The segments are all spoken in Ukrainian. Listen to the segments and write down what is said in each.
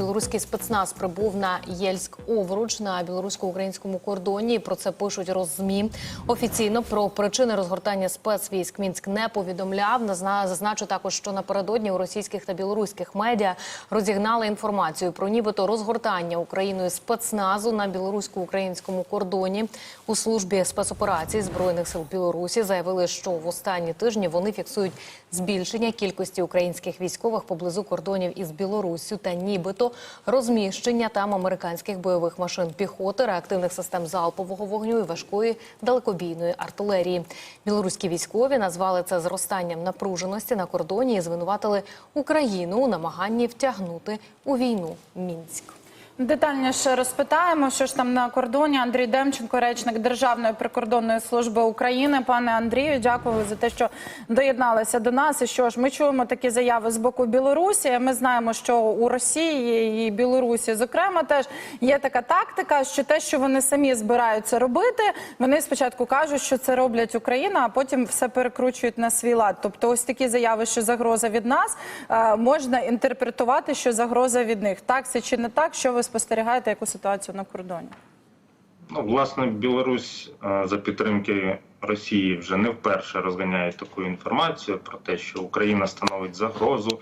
білоруський спецназ прибув на Єльськ Овруч на білорусько-українському кордоні. Про це пишуть роззмі. Офіційно про причини розгортання спецвійськ Мінськ не повідомляв. Зазначу також, що напередодні у російських та білоруських медіа розігнали інформацію про нібито розгортання Україною спецназу на білорусько-українському кордоні. У службі спецоперацій збройних сил Білорусі заявили, що в останні тижні вони фіксують збільшення кількості українських військових поблизу кордонів із Білоруссю та нібито розміщення там американських бойових машин піхоти, реактивних систем залпового вогню і важкої далекобійної артилерії. Білоруські військові назвали це зростанням напруженості на кордоні і звинуватили Україну у намаганні втягнути у війну Мінськ. Детальніше розпитаємо, що ж там на кордоні. Андрій Демченко, речник Державної прикордонної служби України. Пане Андрію, дякую за те, що доєдналися до нас. І що ж, ми чуємо такі заяви з боку Білорусі. Ми знаємо, що у Росії і Білорусі, зокрема, теж є така тактика, що те, що вони самі збираються робити, вони спочатку кажуть, що це роблять Україна, а потім все перекручують на свій лад. Тобто, ось такі заяви, що загроза від нас, е, можна інтерпретувати, що загроза від них. Так це чи не так? Що ви спостерігаєте, яку ситуацію на кордоні? Ну, власне, Білорусь е, за підтримки Росії вже не вперше розганяє таку інформацію про те, що Україна становить загрозу,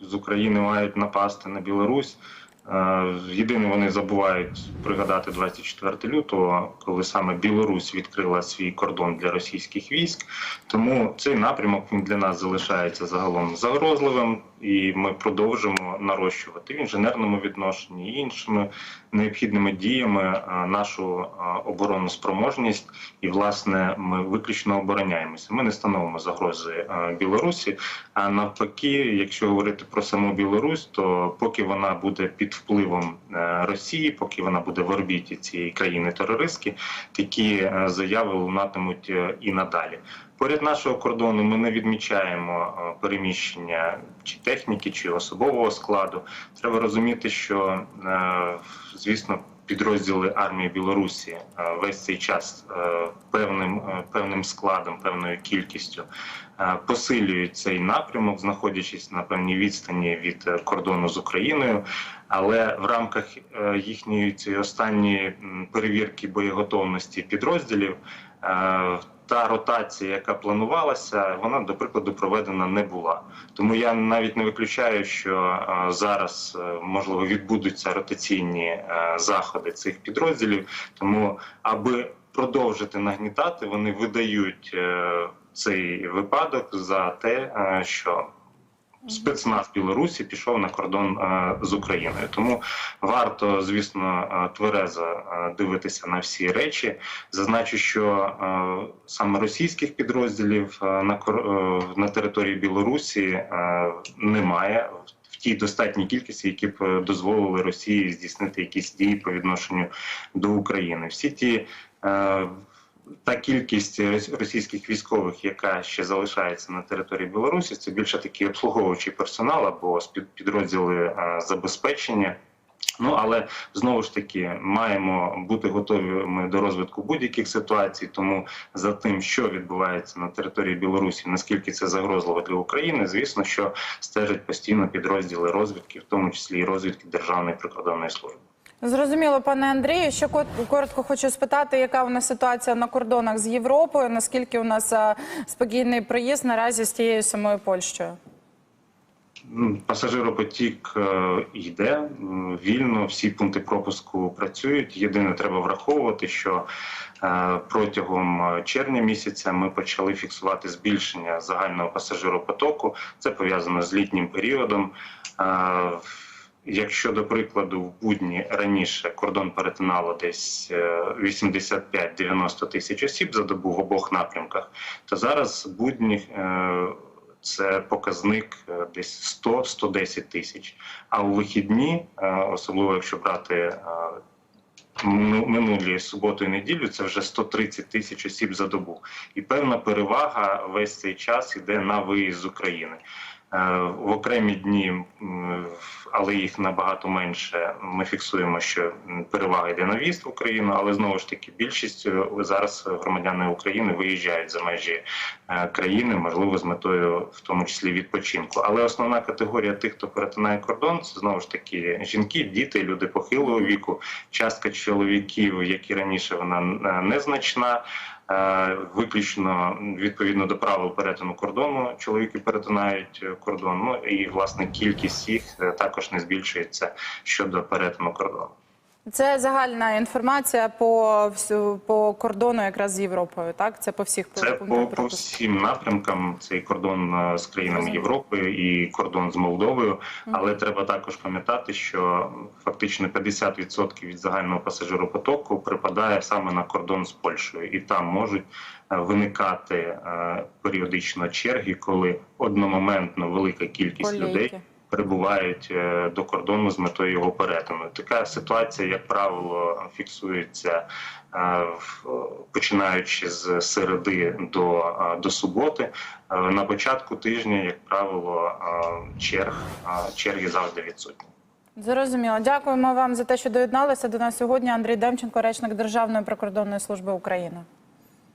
з України мають напасти на Білорусь. Е, Єдине, вони забувають пригадати 24 лютого, коли саме Білорусь відкрила свій кордон для російських військ. Тому цей напрямок він для нас залишається загалом загрозливим, і ми продовжимо нарощувати в інженерному відношенні і іншими необхідними діями е, нашу е, оборонну спроможність. І власне ми виключно обороняємося. Ми не становимо загрози е, Білорусі. А навпаки, якщо говорити про саму Білорусь, то поки вона буде під впливом Росії, поки вона буде в орбіті цієї країни терористки, такі заяви лунатимуть і надалі. Поряд нашого кордону ми не відмічаємо е, переміщення чи техніки, чи особового складу. Треба розуміти, що е, звісно. Підрозділи армії Білорусі е, весь цей час певним певним складом, певною кількістю посилюють цей напрямок, знаходячись на певній відстані від кордону з Україною. Але в рамках їхньої цієї останньої перевірки боєготовності підрозділів та ротація, яка планувалася, вона до прикладу проведена не була. Тому я навіть не виключаю, що е, зараз е, можливо відбудуться ротаційні е, заходи цих підрозділів. Тому аби продовжити нагнітати, вони видають цей випадок за те, що спецназ Білорусі пішов на кордон е, з Україною. Тому варто, звісно, е, тверезо е, дивитися на всі речі. Зазначу, що саме російських підрозділів на на території Білорусі немає. В тій достатній кількості, які б дозволили Росії здійснити якісь дії по відношенню до України. Всі ті та кількість рос- російських військових, яка ще залишається на території Білорусі, це більше такий обслуговуючий персонал або підрозділи е, забезпечення. Ну але знову ж таки маємо бути готовими до розвитку будь-яких ситуацій. Тому за тим, що відбувається на території Білорусі, наскільки це загрозливо для України, звісно, що стежать постійно підрозділи розвідки, в тому числі і розвідки Державної прикордонної служби. Зрозуміло, пане Андрію. Ще коротко хочу спитати, яка у нас ситуація на кордонах з Європою? Наскільки у нас спокійний проїзд наразі з тією самою Польщею? Пасажиропотік е, йде вільно, всі пункти пропуску працюють. Єдине, треба враховувати, що е, протягом е, червня місяця ми почали фіксувати збільшення загального пасажиропотоку. Це пов'язано з літнім періодом. Е, Якщо, до прикладу, в будні раніше кордон перетинало десь е, 85-90 тисяч осіб за добу в обох напрямках, то зараз будні е, це показник е, десь 100-110 тисяч. А у вихідні, е, особливо якщо брати е, минулі суботу і неділю, це вже 130 тисяч осіб за добу. І певна перевага весь цей час іде на виїзд з України. Е, В окремі дні, але їх набагато менше. Ми фіксуємо, що перевага йде на в'їзд в Україну, але знову ж таки більшість е, зараз громадяни України виїжджають за межі е, країни, можливо, з метою в тому числі відпочинку. Але основна категорія тих, хто перетинає кордон, це знову ж таки жінки, діти, люди похилого віку. Частка чоловіків, як і раніше, вона незначна. Е, Виключно відповідно до правил перетину кордону, чоловіки перетинають е, кордон. Ну і власне кількість їх е, також не збільшується щодо перетину кордону. Це загальна інформація по по кордону, якраз з Європою. Так, це по всіх Це по, по всім напрямкам. Цей кордон е, з країнами Європи і кордон з Молдовою. Але треба також пам'ятати, що фактично 50% від загального пасажиропотоку припадає саме на кордон з Польщею, і там можуть е, виникати е, періодично черги, коли одномоментно велика кількість Колейки. людей. Прибувають е, до кордону з метою його перетину. Така ситуація, як правило, фіксується е, починаючи з середи до, е, до суботи. На початку тижня, як правило, черг черги завжди відсутні. Зрозуміло. Дякуємо вам за те, що доєдналися до нас сьогодні. Андрій Демченко, речник Державної прикордонної служби України.